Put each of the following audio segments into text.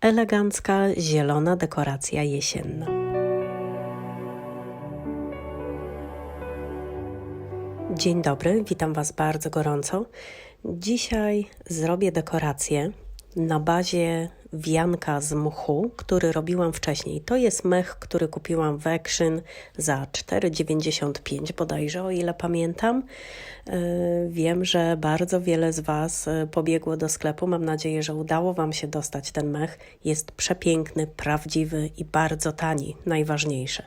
elegancka zielona dekoracja jesienna. Dzień dobry, witam Was bardzo gorąco. Dzisiaj zrobię dekorację na bazie wianka z mchu, który robiłam wcześniej. To jest mech, który kupiłam w Action za 4,95 bodajże, o ile pamiętam. E, wiem, że bardzo wiele z Was e, pobiegło do sklepu. Mam nadzieję, że udało Wam się dostać ten mech. Jest przepiękny, prawdziwy i bardzo tani, najważniejsze.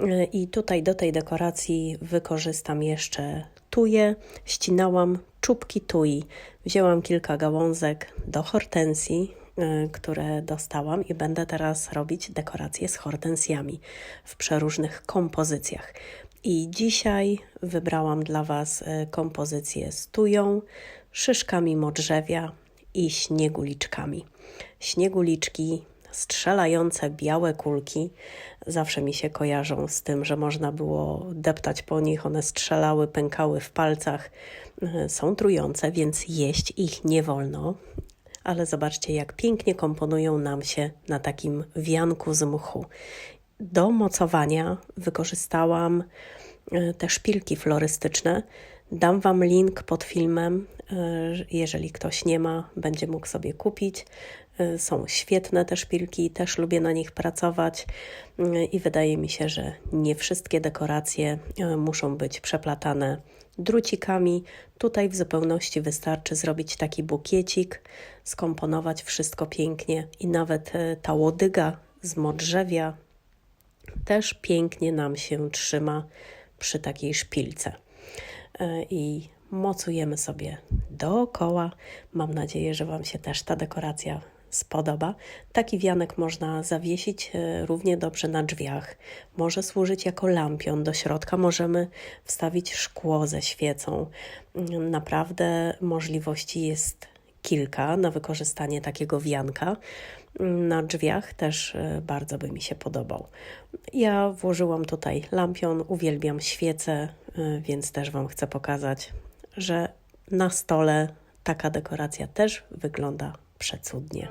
E, I tutaj do tej dekoracji wykorzystam jeszcze tuje. Ścinałam czubki tui. Wzięłam kilka gałązek do hortensji, Y, które dostałam i będę teraz robić dekoracje z hortensjami w przeróżnych kompozycjach. I dzisiaj wybrałam dla Was y, kompozycję z tują, szyszkami modrzewia i śnieguliczkami. Śnieguliczki strzelające białe kulki zawsze mi się kojarzą z tym, że można było deptać po nich, one strzelały, pękały w palcach. Y, są trujące, więc jeść ich nie wolno ale zobaczcie, jak pięknie komponują nam się na takim wianku z mchu. Do mocowania wykorzystałam e, te szpilki florystyczne. Dam Wam link pod filmem. E, jeżeli ktoś nie ma, będzie mógł sobie kupić. E, są świetne te szpilki, też lubię na nich pracować i wydaje mi się, że nie wszystkie dekoracje muszą być przeplatane drucikami. Tutaj w zupełności wystarczy zrobić taki bukiecik, skomponować wszystko pięknie i nawet ta łodyga z modrzewia też pięknie nam się trzyma przy takiej szpilce. I mocujemy sobie dookoła. Mam nadzieję, że Wam się też ta dekoracja spodoba. Taki wianek można zawiesić e, równie dobrze na drzwiach. Może służyć jako lampion. Do środka możemy wstawić szkło ze świecą. Mm, naprawdę możliwości jest kilka na wykorzystanie takiego wianka. Mm, na drzwiach też e, bardzo by mi się podobał. Ja włożyłam tutaj lampion, uwielbiam świece, e, więc też Wam chcę pokazać, że na stole taka dekoracja też wygląda przecudnie.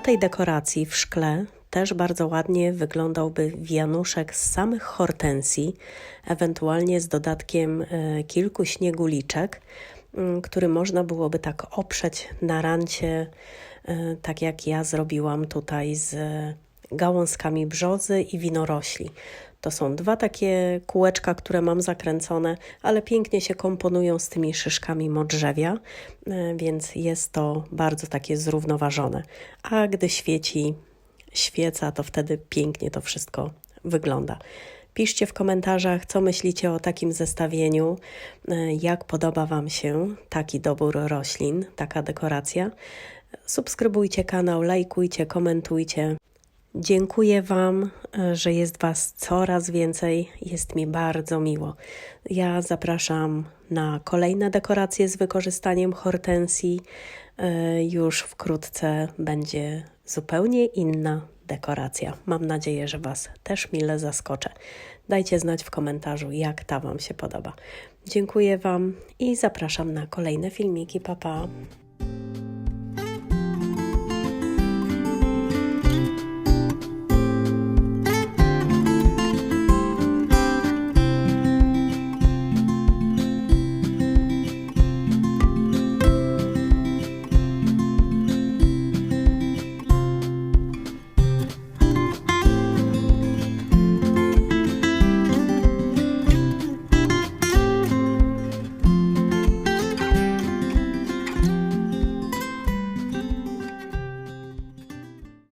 Tej dekoracji w szkle też bardzo ładnie wyglądałby wianuszek z samych hortensji, ewentualnie z dodatkiem e, kilku śnieguliczek, mm, który można byłoby tak oprzeć na rancie, e, tak jak ja zrobiłam tutaj z gałązkami brzozy i winorośli. To są dwa takie kółeczka, które mam zakręcone, ale pięknie się komponują z tymi szyszkami modrzewia, e, więc jest to bardzo takie zrównoważone. A gdy świeci świeca, to wtedy pięknie to wszystko wygląda. Piszcie w komentarzach, co myślicie o takim zestawieniu, e, jak podoba Wam się taki dobór roślin, taka dekoracja. Subskrybujcie kanał, lajkujcie, komentujcie. Dziękuję Wam, e, że jest Was coraz więcej. Jest mi bardzo miło. Ja zapraszam na kolejne dekoracje z wykorzystaniem hortensji. E, Już wkrótce będzie zupełnie inna dekoracja. Mam nadzieję, że Was też mile zaskoczę. Dajcie znać w komentarzu, jak ta Wam się podoba. Dziękuję Wam i zapraszam na kolejne filmiki. Pa, pa.